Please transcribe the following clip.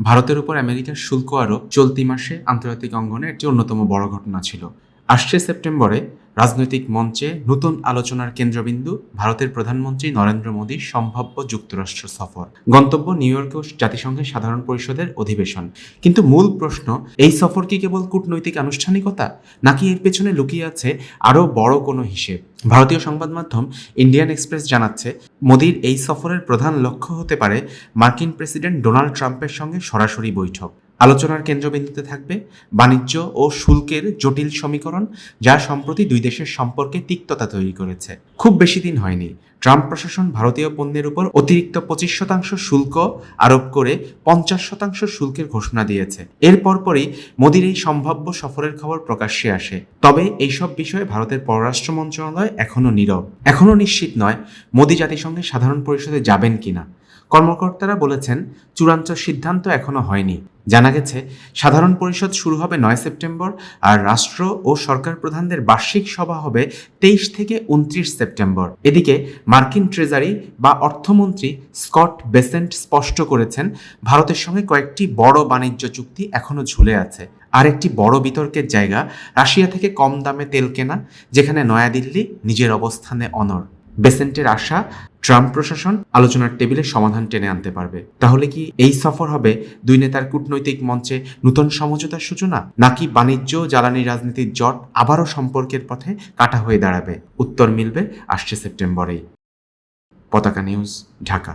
ভারতের উপর আমেরিকার শুল্ক আরোপ চলতি মাসে আন্তর্জাতিক অঙ্গনে একটি অন্যতম বড় ঘটনা ছিল। আসছে সেপ্টেম্বরে রাজনৈতিক মঞ্চে নতুন আলোচনার কেন্দ্রবিন্দু ভারতের প্রধানমন্ত্রী নরেন্দ্র মোদীর সম্ভাব্য যুক্তরাষ্ট্র সফর। গন্তব্য নিউ ইয়র্কে জাতিসংঘের সাধারণ পরিষদের অধিবেশন। কিন্তু মূল প্রশ্ন, এই সফর কি কেবল কূটনৈতিক আনুষ্ঠানিকতা? নাকি এর পেছনে লুকিয়ে আছে আরও বড় কোনো হিসেব? ভারতীয় সংবাদ মাধ্যম ইন্ডিয়ান এক্সপ্রেস জানাচ্ছে, মোদীর এই সফরের প্রধান লক্ষ্য হতে পারে মার্কিন প্রেসিডেন্ট ডোনাল্ড ট্রাম্পের সঙ্গে সরাসরি বৈঠক। আলোচনার কেন্দ্রবিন্দুতে থাকবে বাণিজ্য ও শুল্কের জটিল সমীকরণ, যা সম্প্রতি দুই দেশের সম্পর্কে তিক্ততা তৈরি করেছে। খুব বেশি দিন হয়নি। ট্রাম্প প্রশাসন ভারতীয় পণ্যের উপর অতিরিক্ত পঁচিশ শতাংশ শুল্ক আরোপ করে পঞ্চাশ শতাংশ শুল্কের ঘোষণা দিয়েছে। এর পরপরই মোদীর এই সম্ভাব্য সফরের খবর প্রকাশ্যে আসে। তবে এইসব বিষয়ে ভারতের পররাষ্ট্র মন্ত্রণালয় এখনও নীরব। এখনও নিশ্চিত নয় মোদী জাতিসংঘের সাধারণ পরিষদে যাবেন কিনা। কর্মকর্তারা বলেছেন, চূড়ান্ত সিদ্ধান্ত এখনও হয়নি। জানা গেছে, সাধারণ পরিষদ শুরু হবে নয় সেপ্টেম্বর আর রাষ্ট্র ও সরকার প্রধানদের বার্ষিক সভা হবে তেইশ থেকে উনত্রিশ সেপ্টেম্বর। এদিকে মার্কিন ট্রেজারি বা অর্থমন্ত্রী স্কট বেসেন্ট স্পষ্ট করেছেন, ভারতের সঙ্গে কয়েকটি বড় বাণিজ্য চুক্তি এখনও ঝুলে আছে। আর একটি বড় বিতর্কের জায়গা, রাশিয়া থেকে কম দামে তেল কেনা, যেখানে নয়াদিল্লি নিজের অবস্থানে অনর বেসেন্টের আশা, ট্রাম্প প্রশাসন আলোচনার টেবিলে সমাধান টেনে আনতে পারবে। তাহলে কি এই সফর হবে দুই নেতার কূটনৈতিক মঞ্চে নতুন সমঝোতার সূচনা, নাকি বাণিজ্য, জ্বালানি রাজনীতির জট আবারও সম্পর্কের পথে কাটা হয়ে দাঁড়াবে? উত্তর মিলবে আসছে সেপ্টেম্বরেই। পতাকা নিউজ, ঢাকা।